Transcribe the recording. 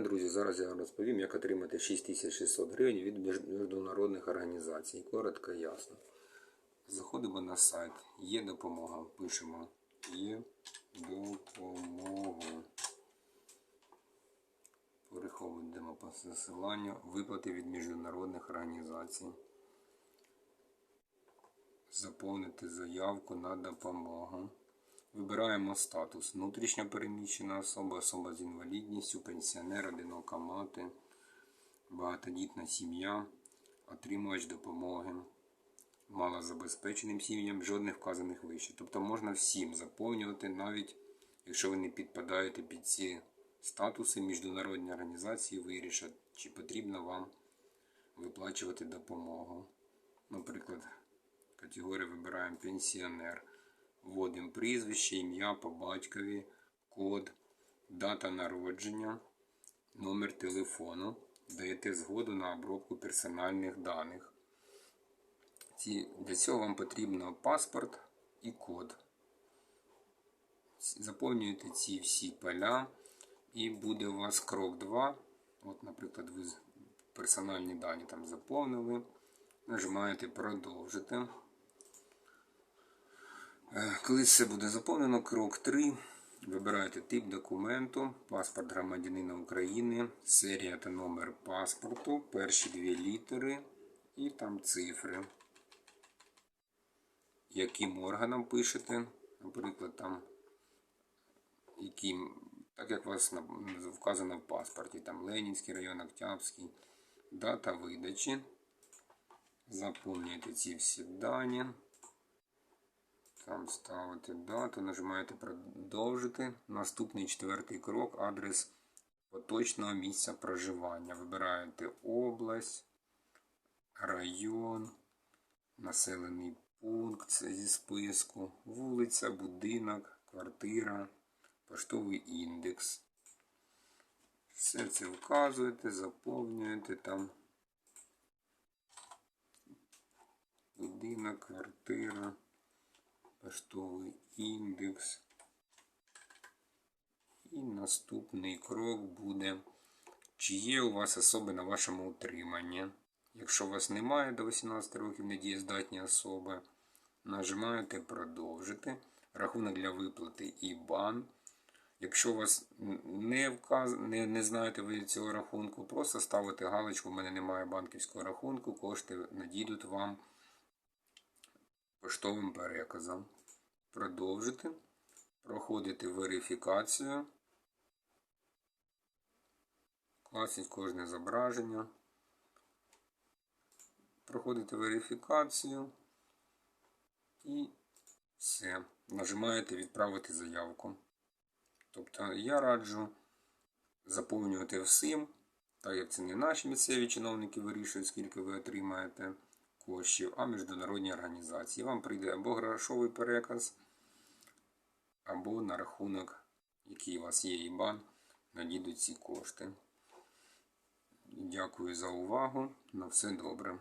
Друзі, зараз я розповім, як отримати 6600 гривень від міжнародних організацій. Коротко і ясно. Заходимо на сайт. Є допомога. Пишемо Є допомога. Переходимо по посиланню виплати від міжнародних організацій. Заповнити заявку на допомогу. Вибираємо статус внутрішньо переміщена особа, особа з інвалідністю, пенсіонер, одинока мати, багатодітна сім'я, отримувач допомоги, малозабезпеченим сім'ям, жодних вказаних вище. Тобто можна всім заповнювати, навіть якщо ви не підпадаєте під ці статуси, міжнародні організації вирішать, чи потрібно вам виплачувати допомогу. Наприклад, категорію вибираємо пенсіонер. Вводимо прізвище, ім'я по батькові, код, дата народження, номер телефону. Даєте згоду на обробку персональних даних. Для цього вам потрібно паспорт і код. Заповнюєте ці всі поля, і буде у вас крок 2. От, наприклад, ви персональні дані там заповнили. Нажимаєте продовжити. Е, Коли все буде заповнено, крок 3. Вибираєте тип документу, паспорт громадянина України, серія та номер паспорту, перші дві літери і там цифри. Яким органом пишете, наприклад, там, яким, так як у вас вказано в паспорті, там Ленінський район, Октябрьський, дата видачі. Заповнюєте ці всі дані. Там ставите дату, нажимаєте продовжити. Наступний четвертий крок адрес поточного місця проживання. Вибираєте область, район, населений пункт зі списку, вулиця, будинок, квартира, поштовий індекс. Все це вказуєте, заповнюєте там. Будинок, квартира поштовий індекс. І наступний крок буде, чи є у вас особи на вашому утриманні. Якщо у вас немає до 18 років недієздатні особи, нажимаєте продовжити. Рахунок для виплати IBAN. Якщо у вас не, вказ... не, не знаєте ви цього рахунку, просто ставите галочку, у мене немає банківського рахунку, кошти надійдуть вам поштовим переказом. Продовжити. Проходити верифікацію. Класить кожне зображення. Проходите верифікацію. І все. Нажимаєте відправити заявку. Тобто я раджу заповнювати всім, так як це не наші місцеві чиновники вирішують, скільки ви отримаєте коштів, а міжнародні організації. Вам прийде або грошовий переказ, або на рахунок, який у вас є ІБАН, надійдуть ці кошти. Дякую за увагу. На все добре.